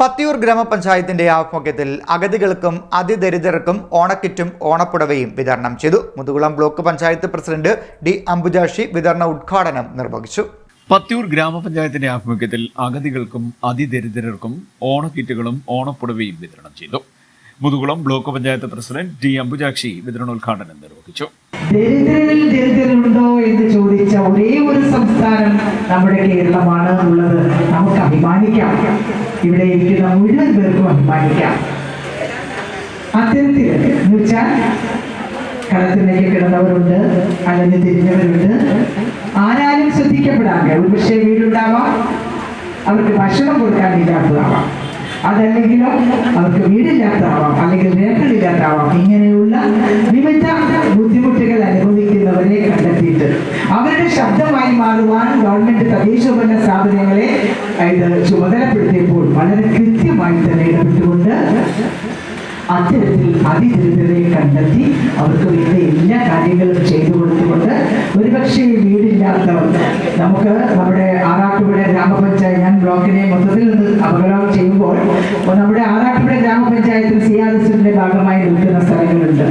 പത്തിയൂർ ഗ്രാമപഞ്ചായത്തിന്റെ ആഭിമുഖ്യത്തിൽ അഗതികൾക്കും അതിദരിദ്രർക്കും ഓണക്കിറ്റും ഓണപ്പുടവയും വിതരണം ചെയ്തു. Muthukulam block panchayat president D Ambujakshi വിതരണ ഉദ്ഘാടനം നിർവഹിച്ചു. പത്തിയൂർ ഗ്രാമപഞ്ചായത്തിന്റെ ആഭിമുഖ്യത്തിൽ അഗതികൾക്കും അതിദരിദ്രർക്കും ഓണക്കിറ്റുകളും ഓണപ്പുടവയും വിതരണം ചെയ്തു. Muthukulam block panchayat president D Ambujakshi വിതരണോദ്ഘാടനം നിർവഹിച്ചു. ദരിദ്രരിൽ ദരിദ്രരുണ്ടോ എന്ന് ചോദിച്ച ഒരേ ഒരു സംസ്ഥാനം നമ്മുടെ കേരളമാണ് എന്നുള്ളത് നമുക്ക് അഭിമാനിക്കാം. ഇവിടെ ഇരിക്കുന്ന മുഴുവൻ പേർക്കും അഭിമാനിക്കാം. അത്തരത്തിൽ എന്ന് വെച്ചാൽ കളത്തിലേക്ക് കിടന്നവരുണ്ട് അലഞ്ഞു തിരിഞ്ഞവരുണ്ട്. ആരാലും ശ്രദ്ധിക്കപ്പെടാതെ ഒരു പക്ഷേ വീടുണ്ടാവാം അവർക്ക് ഭക്ഷണം കൊടുക്കാനില്ലാത്തതാവാം. അതല്ലെങ്കിലോ അവർക്ക് വീടില്ലാത്തതാവാം അല്ലെങ്കിൽ രേഖകളില്ലാത്തതാവാം ഇങ്ങനെയുള്ള വിവിധ അവരുടെ ശബ്ദമായി മാറുവാൻ ഗവൺമെന്റ് തദ്ദേശഭരണ സ്ഥാപനങ്ങളെ ഇത് ചുമതലപ്പെടുത്തിയപ്പോൾ വളരെ കൃത്യമായി തന്നെ ഇടപെട്ടുകൊണ്ട് അത്തരത്തിൽ അതിദരിദ്രരെ കണ്ടെത്തി അവർക്ക് വേണ്ട എല്ലാ കാര്യങ്ങളും ചെയ്തു കൊടുത്തുകൊണ്ട് ഒരുപക്ഷെ വീടില്ലാത്തവർ നമുക്ക് നമ്മുടെ ആറാട്ടുപുഴ ഗ്രാമപഞ്ചായത്ത് ഞാൻ ബ്ലോക്കിനെ മൊത്തത്തിൽ നിന്ന് അപകടം ചെയ്യുമ്പോൾ നമ്മുടെ ആറാട്ടുപുഴ ഗ്രാമപഞ്ചായത്തിൽ സി ആർ എസിന്റെ ഭാഗമായി നിൽക്കുന്ന സ്ഥലങ്ങളുണ്ട്.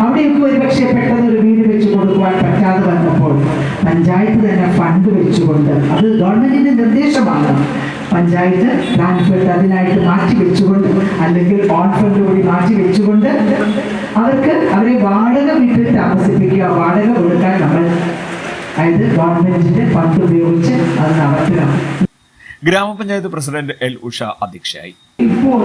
അവിടെയൊക്കെ ഒരുപക്ഷെ പെട്ടെന്ന് ഒരു വീട് വെച്ച് കൊടുക്കുവാൻ പറ്റാതെ വന്നപ്പോൾ പഞ്ചായത്ത് തന്നെ ഫണ്ട് വെച്ചുകൊണ്ട്. അത് ഗവൺമെന്റിന്റെ നിർദ്ദേശമാണ്. പഞ്ചായത്ത് ഫണ്ട് അതിനായിട്ട് മാറ്റി വെച്ചുകൊണ്ട് അല്ലെങ്കിൽ ഓൺ ഫണ്ട് കൂടി മാറ്റി വെച്ചുകൊണ്ട് അവർക്ക് അവരെ വാടക വീട്ടിൽ താമസിപ്പിക്കുക വാടക കൊടുക്കാൻ നമ്മൾ അതായത് ഗവൺമെന്റിന്റെ ഫണ്ട് ഉപയോഗിച്ച് അത് നടത്തുക ഗ്രാമപഞ്ചായത്ത് പ്രസിഡന്റ് എൽ ഉഷ അധ്യക്ഷയായി. ഇപ്പോൾ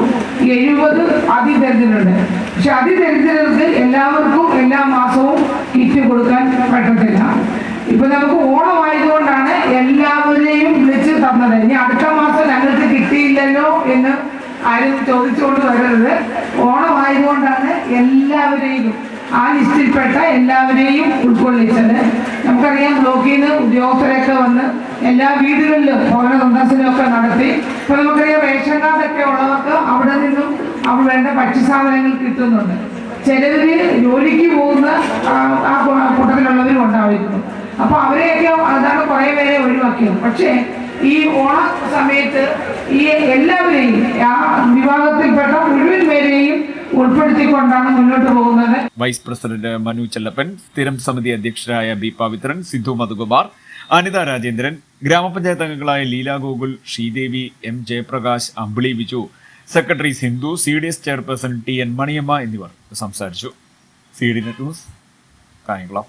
എഴുപത് അതിദരിദ്രരുണ്ട്. പക്ഷെ അതിദരിദ്രർക്ക് എല്ലാവർക്കും എല്ലാ മാസവും കിറ്റ് കൊടുക്കാൻ പറ്റത്തില്ല. ഇപ്പൊ നമുക്ക് ഓണമായതുകൊണ്ടാണ് എല്ലാവരെയും വിളിച്ച് തന്നത്. ഇനി അടുത്ത മാസം ഞങ്ങൾക്ക് കിട്ടിയില്ലല്ലോ എന്ന് ആരും ചോദിച്ചുകൊണ്ട് വരരുത്. ഓണമായതുകൊണ്ടാണ് എല്ലാവരെയും ആ ലിസ്റ്റിൽപ്പെട്ട എല്ലാവരെയും ഉൾക്കൊള്ളിച്ചത്. നമുക്കറിയാം ബ്ലോക്കിൽ നിന്ന് ഉദ്യോഗസ്ഥരൊക്കെ വന്ന് എല്ലാ വീടുകളിലും ഭവന സന്ദർശനമൊക്കെ നടത്തി. ഇപ്പൊ നമുക്കറിയാം റേഷൻ കാർഡൊക്കെ ഉള്ളവർക്ക് അവിടെ നിന്നും അവിടെ വേണ്ട ഭക്ഷ്യസാധനങ്ങൾ കിട്ടുന്നുണ്ട്. ചിലവര് ജോലിക്ക് പോകുന്ന ആ, ആ കൂ- കൂട്ടത്തിലുള്ളവരും ഉണ്ടായിരുന്നു അപ്പൊ അവരെയൊക്കെ അതാണ് കുറെ പേരെ ഒഴിവാക്കിയത്. പക്ഷേ ഈ ഓണ സമയത്ത് ഈ എല്ലാവരെയും ആ വിഭാഗത്തിൽപ്പെട്ട മുഴുവൻ പേരെയും മുന്നോട്ട് പോകുന്നത്. വൈസ് പ്രസിഡന്റ് മനു ചെല്ലപ്പൻ സ്ഥിരം സമിതി അധ്യക്ഷരായ ബി പവിത്രൻ സിദ്ധു മധുകുമാർ അനിത രാജേന്ദ്രൻ ഗ്രാമപഞ്ചായത്ത് അംഗങ്ങളായ Leela Gokul Sreedevi M Jayaprakash Ambili Viju secretary Sindhu C D S chairperson T N Maniyamma എന്നിവർ സംസാരിച്ചു. C D net news Kayamkulam.